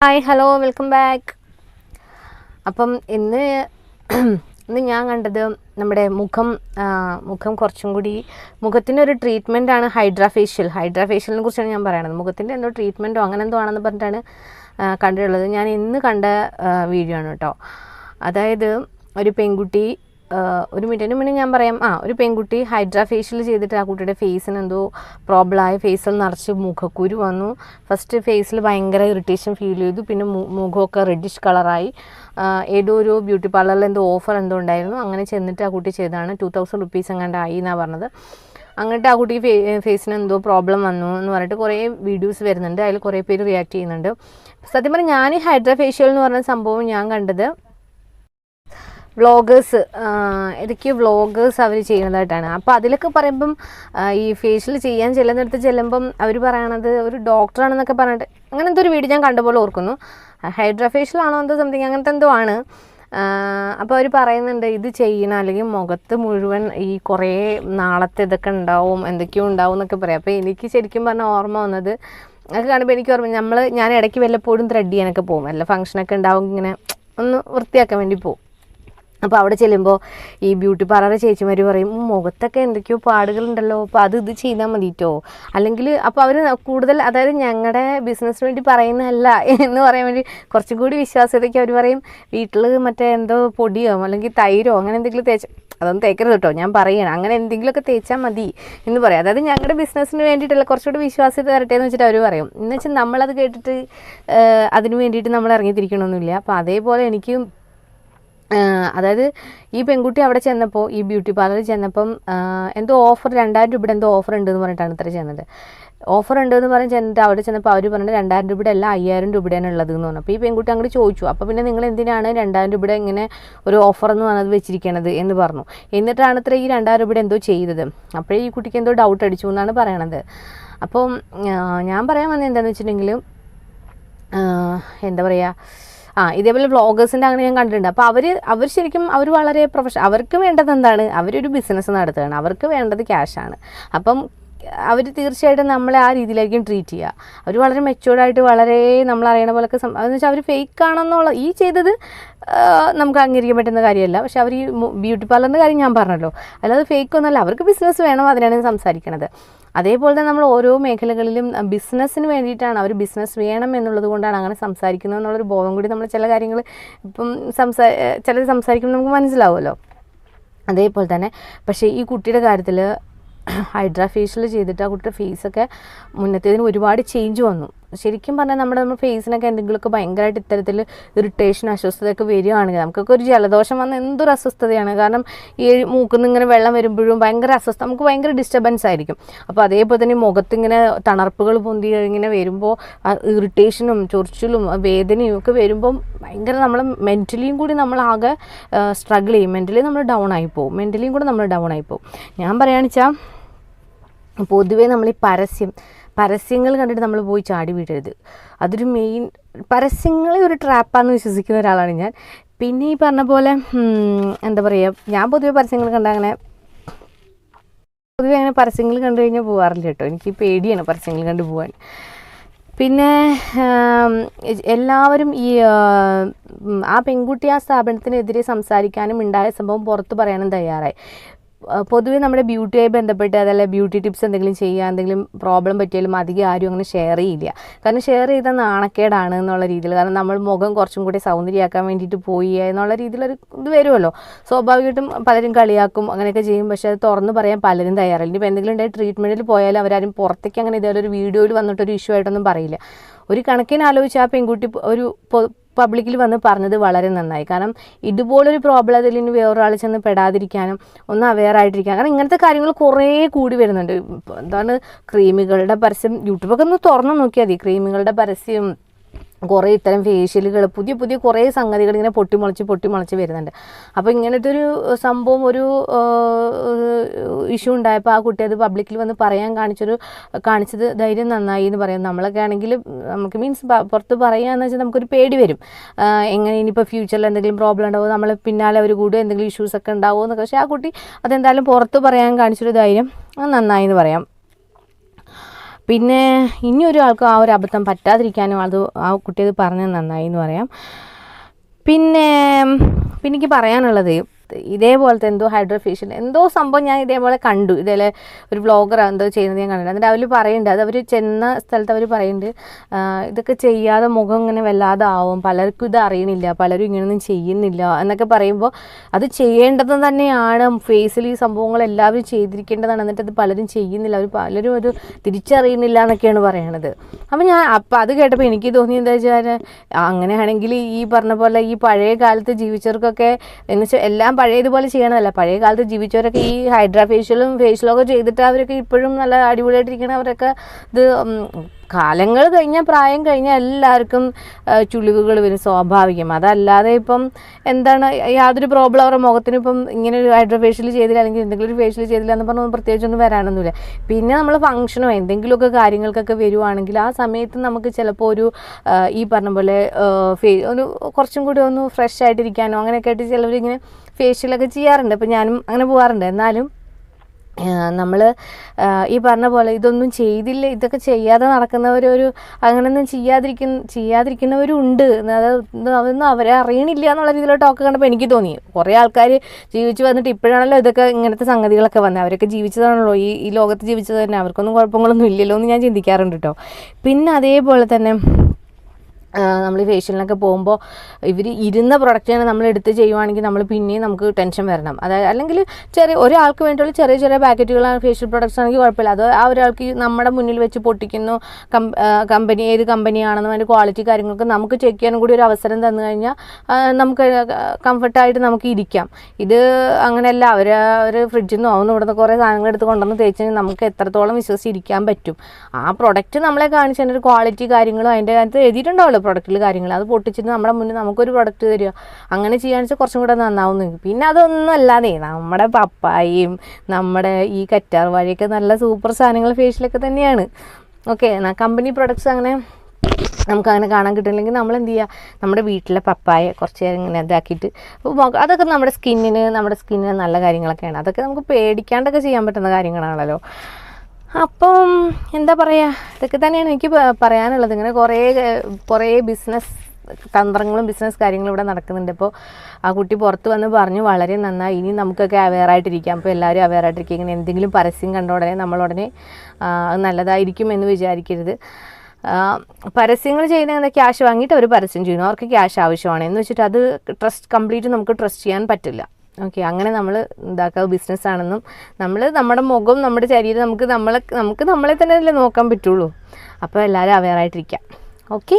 Hi hello welcome back. അപ്പം ഇന്ന് ഇന്ന് ഞാൻ കണ്ടത് നമ്മുടെ മുഖം മുഖം കുറച്ചും കൂടി മുഖത്തിന്റെ ഒരു ട്രീറ്റ്മെന്റ് ആണ് ഹൈഡ്രാ ഫേഷ്യൽ ഹൈഡ്രാ കുറിച്ചാണ് ഞാൻ പറയണത്. മുഖത്തിന്റെ എന്തോ ട്രീറ്റ്മെന്റോ അങ്ങനെ എന്തോ ആണെന്ന് പറഞ്ഞിട്ടാണ് കണ്ടിട്ടുള്ളത്. ഞാൻ ഇന്ന് കണ്ട വീഡിയോ ആണ് കേട്ടോ. അതായത് ഒരു പെൺകുട്ടി ഒരു മിനിറ്റിന് മുന്നേ ഞാൻ പറയാം ആ ഒരു പെൺകുട്ടി ഹൈഡ്രാ ഫേഷ്യൽ ചെയ്തിട്ട് ആ കുട്ടിയുടെ ഫേസിന് എന്തോ പ്രോബ്ലം ആയി. ഫേസിൽ നിറച്ച് മുഖക്കുരു വന്നു. ഫസ്റ്റ് ഫേസിൽ ഭയങ്കര ഇറിറ്റേഷൻ ഫീൽ ചെയ്തു. പിന്നെ മുഖമൊക്കെ റെഡിഷ് കളറായി ഏതോ ഒരു ബ്യൂട്ടി പാർലറിൽ എന്തോ ഓഫർ എന്തോ ഉണ്ടായിരുന്നു. അങ്ങനെ ചെന്നിട്ട് ആ കുട്ടി ചെയ്തതാണ്. ടു തൗസൻഡ് റുപ്പീസ് എങ്ങാണ്ട് ആയി എന്നാണ് പറഞ്ഞത്. അങ്ങോട്ട് ആ കുട്ടിക്ക് ഫേ ഫേസിന് എന്തോ പ്രോബ്ലം വന്നു എന്ന് പറഞ്ഞിട്ട് കുറേ വീഡിയോസ് വരുന്നുണ്ട്. അതിൽ കുറേ പേര് റിയാക്ട് ചെയ്യുന്നുണ്ട്. സത്യം പറഞ്ഞാൽ ഞാൻ ഈ ഹൈഡ്രാ ഫേഷ്യൽ എന്ന് പറഞ്ഞ സംഭവം ഞാൻ കണ്ടത് വ്ളോഗേഴ്സ് ഏതൊക്കെയോ വ്ളോഗേഴ്സ് അവർ ചെയ്യുന്നതായിട്ടാണ്. അപ്പോൾ അതിലൊക്കെ പറയുമ്പം ഈ ഫേഷ്യൽ ചെയ്യാൻ ചെല്ലുന്നിടത്ത് ചെല്ലുമ്പം അവർ പറയണത് ഒരു ഡോക്ടറാണെന്നൊക്കെ പറഞ്ഞിട്ട് അങ്ങനെ എന്തോ ഒരു വീഡിയോ ഞാൻ കണ്ടുപോലെ ഓർക്കുന്നു. ഹൈഡ്രാ ഫേഷ്യൽ ആണോ എന്തോ സംതിങ് അങ്ങനത്തെ എന്തോ ആണ്. അപ്പോൾ അവർ പറയുന്നുണ്ട് ഇത് ചെയ്യണം അല്ലെങ്കിൽ മുഖത്ത് മുഴുവൻ ഈ കുറേ നാളത്തെ ഇതൊക്കെ ഉണ്ടാവും എന്തൊക്കെയോ ഉണ്ടാവും എന്നൊക്കെ പറയാം. അപ്പോൾ എനിക്ക് ശരിക്കും പറഞ്ഞാൽ ഓർമ്മ വന്നത് അതൊക്കെ കാണുമ്പോൾ എനിക്ക് ഓർമ്മ നമ്മൾ ഞാൻ ഇടയ്ക്ക് വല്ലപ്പോഴും ത്രെഡ് ചെയ്യാനൊക്കെ പോകും. വല്ല ഫംഗ്ഷനൊക്കെ ഉണ്ടാവും ഇങ്ങനെ ഒന്ന് വൃത്തിയാക്കാൻ വേണ്ടി പോകും. അപ്പോൾ അവിടെ ചെല്ലുമ്പോൾ ഈ ബ്യൂട്ടി പാർലർ ചേച്ചിമാർ പറയും മുഖത്തൊക്കെ എന്തൊക്കെയോ പാടുകളുണ്ടല്ലോ അപ്പോൾ അത് ഇത് ചെയ്താൽ മതിട്ടോ. അല്ലെങ്കിൽ അപ്പോൾ അവർ കൂടുതൽ അതായത് ഞങ്ങളുടെ ബിസിനസ്സിന് വേണ്ടി പറയുന്നതല്ല എന്ന് പറയാൻ വേണ്ടി കുറച്ചും കൂടി വിശ്വാസ്യതയ്ക്ക് അവർ പറയും വീട്ടിൽ മറ്റേ എന്തോ പൊടിയോ അല്ലെങ്കിൽ തൈരോ അങ്ങനെ എന്തെങ്കിലും തേച്ച് അതൊന്നും തേക്കരുത് കേട്ടോ ഞാൻ പറയണം. അങ്ങനെ എന്തെങ്കിലുമൊക്കെ തേച്ചാൽ മതി എന്ന് പറയാം. അതായത് ഞങ്ങളുടെ ബിസിനസ്സിന് വേണ്ടിയിട്ടുള്ള കുറച്ചുകൂടി വിശ്വാസ്യത തരട്ടെ എന്ന് വെച്ചിട്ട് അവർ പറയും. എന്ന് വെച്ചാൽ നമ്മളത് കേട്ടിട്ട് അതിന് വേണ്ടിയിട്ട് നമ്മൾ ഇറങ്ങിത്തിരിക്കണമൊന്നുമില്ല അപ്പോൾ അതേപോലെ എനിക്ക് അതായത് ഈ പെൺകുട്ടി അവിടെ ചെന്നപ്പോൾ ഈ ബ്യൂട്ടി പാർലറിൽ ചെന്നപ്പം എന്തോ ഓഫർ രണ്ടായിരം രൂപയുടെ എന്തോ ഓഫർ ഉണ്ടെന്ന് പറഞ്ഞിട്ടാണ് ഇത്ര ചെന്നത്. ഓഫർ ഉണ്ടെന്ന് പറഞ്ഞ് ചെന്നിട്ട് അവിടെ ചെന്നപ്പോൾ അവർ പറഞ്ഞത് രണ്ടായിരം രൂപയുടെ അല്ല അയ്യായിരം രൂപയുടെയാണ് ഉള്ളത് എന്ന് പറഞ്ഞു. അപ്പോൾ ഈ പെൺകുട്ടി അങ്ങോട്ട് ചോദിച്ചു. അപ്പോൾ പിന്നെ നിങ്ങൾ എന്തിനാണ് രണ്ടായിരം രൂപയുടെ ഇങ്ങനെ ഒരു ഓഫർ എന്ന് പറഞ്ഞത് വെച്ചിരിക്കണത് എന്ന് പറഞ്ഞു. എന്നിട്ടാണ് ഇത്ര ഈ രണ്ടായിരം രൂപയുടെ എന്തോ ചെയ്തത്. അപ്പോഴേ ഈ കുട്ടിക്ക് എന്തോ ഡൗട്ട് അടിച്ചു എന്നാണ് പറയണത്. അപ്പം ഞാൻ പറയാൻ വന്നത് എന്താണെന്ന് വെച്ചിട്ടുണ്ടെങ്കിൽ എന്താ പറയുക ആ ഇതേപോലെ വ്ളോഗേഴ്സിന്റെ അങ്ങനെ ഞാൻ കണ്ടിട്ടുണ്ട്. അപ്പോൾ അവർ അവർ ശരിക്കും അവർ വളരെ പ്രൊഫഷൻ അവർക്ക് വേണ്ടത് എന്താണ്? അവരൊരു ബിസിനസ് നടത്തുകയാണ്. അവർക്ക് വേണ്ടത് ക്യാഷാണ് അപ്പം അവർ തീർച്ചയായിട്ടും നമ്മളെ ആ രീതിയിലായിരിക്കും ട്രീറ്റ് ചെയ്യുക. അവർ വളരെ മെച്ചുവേർഡായിട്ട് വളരെ നമ്മൾ അറിയണ പോലൊക്കെ അതെന്ന് വെച്ചാൽ അവർ ഫേക്ക് ആണെന്നുള്ള ഈ ചെയ്തത് നമുക്ക് അംഗീകരിക്കാൻ പറ്റുന്ന കാര്യമല്ല. പക്ഷെ അവർ ഈ ബ്യൂട്ടി പാർലറിന്റെ കാര്യം ഞാൻ പറഞ്ഞല്ലോ. അല്ലാതെ ഫേക്ക് ഒന്നുമല്ല. അവർക്ക് ബിസിനസ് വേണം അതിനാണ് സംസാരിക്കണത്. അതേപോലെ തന്നെ നമ്മൾ ഓരോ മേഖലകളിലും ബിസിനസ്സിന് വേണ്ടിയിട്ടാണ് അവർ ബിസിനസ് വേണം എന്നുള്ളത് കൊണ്ടാണ് അങ്ങനെ സംസാരിക്കുന്നത് എന്നുള്ളൊരു ബോധം കൂടി നമ്മൾ ചില കാര്യങ്ങൾ ഇപ്പം സംസാ ചിലർ സംസാരിക്കുമ്പോൾ നമുക്ക് മനസ്സിലാവുമല്ലോ. അതേപോലെ തന്നെ പക്ഷേ ഈ കുട്ടിയുടെ കാര്യത്തിൽ ഹൈഡ്രാ ഫേഷ്യൽ ചെയ്തിട്ട് ആ കുട്ടിയുടെ ഫേസൊക്കെ മുന്നത്തേതിന് ഒരുപാട് ചേഞ്ച് വന്നു. ശരിക്കും പറഞ്ഞാൽ നമ്മുടെ നമ്മുടെ ഫേസിനൊക്കെ എന്തെങ്കിലുമൊക്കെ ഭയങ്കരമായിട്ട് ഇത്തരത്തിൽ ഇറിറ്റേഷൻ അസ്വസ്ഥതയൊക്കെ വരികയാണെങ്കിൽ നമുക്കൊക്കെ ഒരു ജലദോഷം വന്ന എന്തൊരു അസ്വസ്ഥതയാണ്. കാരണം ഈ മൂക്കിൽ നിന്ന് ഇങ്ങനെ വെള്ളം വരുമ്പോഴും ഭയങ്കര അസ്വസ്ഥ നമുക്ക് ഭയങ്കര ഡിസ്റ്റർബൻസ് ആയിരിക്കും. അപ്പോൾ അതേപോലെ തന്നെ മുഖത്തിങ്ങനെ തണർപ്പുകൾ പൊന്തി ഇങ്ങനെ വരുമ്പോൾ ഇറിറ്റേഷനും ചൊറിച്ചിലും വേദനയും ഒക്കെ വരുമ്പം ഭയങ്കര നമ്മൾ മെന്റലിയും കൂടി നമ്മളാകെ സ്ട്രഗിൾ ചെയ്യും. മെന്റലി നമ്മൾ ഡൗൺ ആയി പോകും മെന്റലിയും കൂടി നമ്മൾ ഡൗൺ ആയി പോകും ഞാൻ പറയുകയാണെന്ന് വെച്ചാൽ പൊതുവേ നമ്മൾ ഈ പരസ്യം പരസ്യങ്ങൾ കണ്ടിട്ട് നമ്മൾ പോയി ചാടി വീഴരുത്. അതൊരു മെയിൻ പരസ്യങ്ങളെ ഒരു ട്രാപ്പാന്ന് വിശ്വസിക്കുന്ന ഒരാളാണ് ഞാൻ. പിന്നെ ഈ പറഞ്ഞ പോലെ എന്താ പറയുക ഞാൻ പൊതുവെ പരസ്യങ്ങൾ കണ്ട അങ്ങനെ പൊതുവെ അങ്ങനെ പരസ്യങ്ങൾ കണ്ടു കഴിഞ്ഞാൽ പോകാറില്ല കേട്ടോ. എനിക്ക് പേടിയാണ് പരസ്യങ്ങൾ കണ്ടു പോകാൻ പിന്നെ എല്ലാവരും ഈ ആ, പെൺകുട്ടി ആ സ്ഥാപനത്തിനെതിരെ സംസാരിക്കാനും ഉണ്ടായ സംഭവം പുറത്ത് പറയാനും തയ്യാറായി. പൊതുവെ നമ്മുടെ ബ്യൂട്ടിയായി ബന്ധപ്പെട്ട് അതല്ല ബ്യൂട്ടി ടിപ്സ് എന്തെങ്കിലും ചെയ്യുക എന്തെങ്കിലും പ്രോബ്ലം പറ്റിയാലും അധികം ആരും അങ്ങനെ ഷെയർ ചെയ്യില്ല. കാരണം ഷെയർ ചെയ്താൽ നാണക്കേടാണ് എന്നുള്ള രീതിയിൽ കാരണം നമ്മൾ മുഖം കുറച്ചും കൂടി സൗന്ദര്യമാക്കാൻ വേണ്ടിയിട്ട് പോയി എന്നുള്ള രീതിയിലൊരു ഇത് വരുമല്ലോ. സ്വാഭാവികമായിട്ടും പലരും കളിയാക്കും അങ്ങനെയൊക്കെ ചെയ്യും. പക്ഷേ അത് തുറന്ന് പറയാൻ പലരും തയ്യാറില്ല. ഇനിയിപ്പോൾ എന്തെങ്കിലും ഉണ്ടായി ട്രീറ്റ്മെന്റിൽ പോയാലും അവരാരും പുറത്തേക്ക് അങ്ങനെ ഇതേപോലെ ഒരു വീഡിയോയിൽ വന്നിട്ടൊരു ഇഷ്യൂ ആയിട്ടൊന്നും പറയില്ല. ഒരു കണക്കിന് ആലോചിച്ച് ആ പെൺകുട്ടി ഒരു പബ്ലിക്കിൽ വന്ന് പറഞ്ഞത് വളരെ നന്നായി. കാരണം ഇതുപോലൊരു പ്രോബ്ലം അതിൽ ഇനി വേറൊരാൾ ചെന്ന് പെടാതിരിക്കാനും ഒന്ന് അവെയർ ആയിട്ടിരിക്കാനും കാരണം ഇങ്ങനത്തെ കാര്യങ്ങൾ കുറേ കൂടി വരുന്നുണ്ട്. എന്താണ് ക്രീമുകളുടെ പരസ്യം യൂട്യൂബൊക്കെ ഒന്ന് തുറന്നു നോക്കിയാൽ മതി. ക്രീമുകളുടെ പരസ്യം കുറേ ഇത്തരം ഫേഷ്യലുകൾ പുതിയ പുതിയ കുറേ സംഗതികൾ ഇങ്ങനെ പൊട്ടിമുളച്ച് പൊട്ടിമുളച്ച് വരുന്നുണ്ട്. അപ്പോൾ ഇങ്ങനത്തെ ഒരു സംഭവം ഒരു ഇഷ്യൂ ഉണ്ടായപ്പോൾ ആ കുട്ടി അത് പബ്ലിക്കിൽ വന്ന് പറയാൻ കാണിച്ചൊരു കാണിച്ചത് ധൈര്യം നന്നായി എന്ന് പറയാം. നമ്മളൊക്കെ ആണെങ്കിൽ നമുക്ക് മീൻസ് പുറത്ത് പറയുകയെന്ന് വെച്ചാൽ നമുക്കൊരു പേടി വരും. എങ്ങനെ ഇനിയിപ്പോൾ ഫ്യൂച്ചറിൽ എന്തെങ്കിലും പ്രോബ്ലം ഉണ്ടാവും? നമ്മൾ പിന്നാലെ അവർ കൂടുക എന്തെങ്കിലും ഇഷ്യൂസൊക്കെ ഉണ്ടാവുമോ എന്നൊക്കെ. പക്ഷേ ആ കുട്ടി അതെന്തായാലും പുറത്ത് പറയാൻ കാണിച്ചൊരു ധൈര്യം നന്നായി എന്ന് പറയാം. പിന്നെ ഇനി ഒരു ആ ഒരു അബദ്ധം പറ്റാതിരിക്കാനും അത് ആ കുട്ടി അത് പറഞ്ഞത് നന്നായി എന്ന് പറയാം. പിന്നെ പിന്നെ എനിക്ക് പറയാനുള്ളത് ഇതേപോലത്തെ എന്തോ ഹൈഡ്രോഫേഷ്യൽ എന്തോ സംഭവം ഞാൻ ഇതേപോലെ കണ്ടു. ഇതേപോലെ ഒരു വ്ളോഗർ എന്തോ ചെയ്യുന്നത് ഞാൻ കണ്ടു എന്നിട്ട് അവർ പറയുന്നുണ്ട് അത് അവർ ചെന്ന സ്ഥലത്ത് അവർ പറയുന്നുണ്ട് ഇതൊക്കെ ചെയ്യാതെ മുഖം ഇങ്ങനെ വല്ലാതെ ആവും പലർക്കും ഇത് അറിയണില്ല പലരും ഇങ്ങനെയൊന്നും ചെയ്യുന്നില്ല എന്നൊക്കെ പറയുമ്പോൾ അത് ചെയ്യേണ്ടത് തന്നെയാണ്. ഫേസിൽ ഈ സംഭവങ്ങൾ എല്ലാവരും ചെയ്തിരിക്കേണ്ടതാണ് എന്നിട്ട് അത് പലരും ചെയ്യുന്നില്ല അവർ പലരും അത് തിരിച്ചറിയുന്നില്ല എന്നൊക്കെയാണ് പറയണത്. അപ്പം ഞാൻ അപ്പം അത് കേട്ടപ്പോൾ എനിക്ക് തോന്നി എന്താ വെച്ചാൽ അങ്ങനെയാണെങ്കിൽ ഈ പറഞ്ഞ പോലെ ഈ പഴയ കാലത്ത് ജീവിച്ചവർക്കൊക്കെ എന്ന് വെച്ചാൽ എല്ലാം പഴയതുപോലെ ചെയ്യണമല്ല പഴയ കാലത്ത് ജീവിച്ചവരൊക്കെ ഈ ഹൈഡ്രാ ഫേഷ്യലും ഫേഷ്യലും ഒക്കെ ചെയ്തിട്ട് അവരൊക്കെ ഇപ്പോഴും നല്ല അടിപൊളിയായിട്ടിരിക്കണവരൊക്കെ ഇത് ഉം, കാലങ്ങൾ കഴിഞ്ഞാൽ പ്രായം കഴിഞ്ഞാൽ എല്ലാവർക്കും ചുളിവുകൾ വരും സ്വാഭാവികം. അതല്ലാതെ ഇപ്പം എന്താണ് യാതൊരു പ്രോബ്ലം അവരുടെ മുഖത്തിന് ഇപ്പം ഇങ്ങനെ ഒരു ഹൈഡ്രോ ഫേഷ്യൽ ചെയ്തില്ല അല്ലെങ്കിൽ എന്തെങ്കിലും ഒരു ഫേഷ്യൽ ചെയ്തില്ല എന്ന് പറഞ്ഞാൽ പ്രത്യേകിച്ചൊന്നും വരാനൊന്നുമില്ല. പിന്നെ നമ്മൾ ഫംഗ്ഷനോ എന്തെങ്കിലുമൊക്കെ കാര്യങ്ങൾക്കൊക്കെ വരുവാണെങ്കിൽ ആ സമയത്ത് നമുക്ക് ചിലപ്പോൾ ഒരു ഈ പറഞ്ഞ പോലെ ഫേ ഒരു കുറച്ചും കൂടി ഒന്ന് ഫ്രഷ് ആയിട്ടിരിക്കാനോ അങ്ങനെയൊക്കെ ആയിട്ട് ചിലവർ ഇങ്ങനെ ഫേഷ്യലൊക്കെ ചെയ്യാറുണ്ട്. അപ്പോൾ ഞാനും അങ്ങനെ പോകാറുണ്ട് എന്നാലും നമ്മൾ ഈ പറഞ്ഞ പോലെ ഇതൊന്നും ചെയ്തില്ല ഇതൊക്കെ ചെയ്യാതെ നടക്കുന്നവരൊരു അങ്ങനെയൊന്നും ചെയ്യാതിരിക്കുന്ന ചെയ്യാതിരിക്കുന്നവരുണ്ട്. അതൊന്നും അവരെ അറിയണില്ല എന്നുള്ള രീതിയിലുള്ള ടോക്ക് കണ്ടപ്പോൾ എനിക്ക് തോന്നി. കുറേ ആൾക്കാർ ജീവിച്ച് വന്നിട്ട് ഇപ്പോഴാണല്ലോ ഇതൊക്കെ ഇങ്ങനത്തെ സംഗതികളൊക്കെ വന്നത് അവരൊക്കെ ജീവിച്ചതാണല്ലോ ഈ ഈ ലോകത്ത് ജീവിച്ചത് തന്നെ. അവർക്കൊന്നും കുഴപ്പങ്ങളൊന്നും ഇല്ലല്ലോ എന്ന് ഞാൻ ചിന്തിക്കാറുണ്ട് കേട്ടോ പിന്നെ അതേപോലെ തന്നെ നമ്മൾ ഫേഷ്യലിനൊക്കെ പോകുമ്പോൾ ഇവർ ഇരുന്ന പ്രൊഡക്റ്റാണ് നമ്മൾ എടുത്ത് ചെയ്യുവാണെങ്കിൽ നമ്മൾ പിന്നെയും നമുക്ക് ടെൻഷൻ വരണം. അതായത് അല്ലെങ്കിൽ ചെറിയ ഒരാൾക്ക് വേണ്ടിയുള്ള ചെറിയ ചെറിയ പാക്കറ്റുകളാണ് ഫേഷ്യൽ പ്രൊഡക്ട്സ് ആണെങ്കിൽ കുഴപ്പമില്ല. അത് ആ ഒരാൾക്ക് നമ്മുടെ മുന്നിൽ വെച്ച് പൊട്ടിക്കുന്നു കമ്പനി ഏത് കമ്പനിയാണെന്നും അതിന്റെ ക്വാളിറ്റി കാര്യങ്ങളൊക്കെ നമുക്ക് ചെക്ക് ചെയ്യാനും കൂടി ഒരു അവസരം തന്നു കഴിഞ്ഞാൽ നമുക്ക് കംഫർട്ടായിട്ട് നമുക്ക് ഇരിക്കാം. ഇത് അങ്ങനെയല്ല അവർ ഒരു ഫ്രിഡ്ജിൽ നിന്നോ ഒന്ന് ഇവിടുന്ന് കുറേ സാധനങ്ങൾ എടുത്ത് കൊണ്ടുവന്ന് തേച്ച് നമുക്ക് എത്രത്തോളം വിശ്വസിച്ചിരിക്കാൻ പറ്റും. ആ പ്രൊഡക്റ്റ് നമ്മളെ കാണിച്ച് അതിന്റെ ഒരു ക്വാളിറ്റി കാര്യങ്ങളും അതിന്റെ അകത്ത് എഴുതിയിട്ടുണ്ടാവുമല്ലോ പ്രൊഡക്റ്റിൽ കാര്യങ്ങൾ അത് പൊട്ടിച്ചിട്ട് നമ്മുടെ മുന്നിൽ നമുക്കൊരു പ്രൊഡക്റ്റ് തരിക അങ്ങനെ ചെയ്യാന്ന് വെച്ചാൽ കുറച്ചും കൂടെ നന്നാവും നിൽക്കും പിന്നെ അതൊന്നും അല്ലാതെ നമ്മുടെ പപ്പായയും നമ്മുടെ ഈ കറ്റാർ വാഴയൊക്കെ നല്ല സൂപ്പർ സാധനങ്ങൾ ഫേഷ്യലൊക്കെ തന്നെയാണ്. ഓക്കെ കമ്പനി പ്രൊഡക്ട്സ് അങ്ങനെ നമുക്ക് അങ്ങനെ കാണാൻ കിട്ടില്ലെങ്കിൽ നമ്മൾ എന്ത് ചെയ്യുക നമ്മുടെ വീട്ടിലെ പപ്പായ കുറച്ച് നേരം ഇങ്ങനെ ഇതാക്കിയിട്ട് അതൊക്കെ നമ്മുടെ സ്കിന്നിന് നമ്മുടെ സ്കിന്നിന് നല്ല കാര്യങ്ങളൊക്കെയാണ്. അതൊക്കെ നമുക്ക് പേടിക്കാണ്ടൊക്കെ ചെയ്യാൻ പറ്റുന്ന കാര്യങ്ങളാണല്ലോ. അപ്പം എന്താ പറയുക ഇതൊക്കെ തന്നെയാണ് എനിക്ക് പറയാനുള്ളത്. ഇങ്ങനെ കുറേ കുറേ ബിസിനസ് തന്ത്രങ്ങളും ബിസിനസ് കാര്യങ്ങളും ഇവിടെ നടക്കുന്നുണ്ട്. അപ്പോൾ ആ കുട്ടി പുറത്ത് വന്ന് പറഞ്ഞു വളരെ നന്നായി. ഇനി നമുക്കൊക്കെ അവെയർ ആയിട്ടിരിക്കാം. അപ്പോൾ എല്ലാവരും അവെയർ ആയിട്ടിരിക്കുക. ഇങ്ങനെ എന്തെങ്കിലും പരസ്യം കണ്ട ഉടനെ നമ്മളുടനെ നല്ലതായിരിക്കും എന്ന് വിചാരിക്കരുത്. പരസ്യങ്ങൾ ചെയ്യുന്ന ക്യാഷ് വാങ്ങിയിട്ട് അവർ പരസ്യം ചെയ്യുന്നു. അവർക്ക് ക്യാഷ് ആവശ്യമാണ്. എന്ന് വെച്ചിട്ട് അത് ട്രസ്റ്റ് കംപ്ലീറ്റ് നമുക്ക് ട്രസ്റ്റ് ചെയ്യാൻ പറ്റില്ല. ഓക്കെ അങ്ങനെ നമ്മൾ ഇതാക്കുക ബിസിനസ് ആണെന്നും നമ്മൾ നമ്മുടെ മുഖം നമ്മുടെ ശരീരം നമുക്ക് നമ്മളെ നമുക്ക് നമ്മളെ തന്നെ അല്ലേ നോക്കാൻ പറ്റുള്ളൂ. അപ്പോൾ എല്ലാവരും അവെയർ ആയിട്ടിരിക്കാം. ഓക്കെ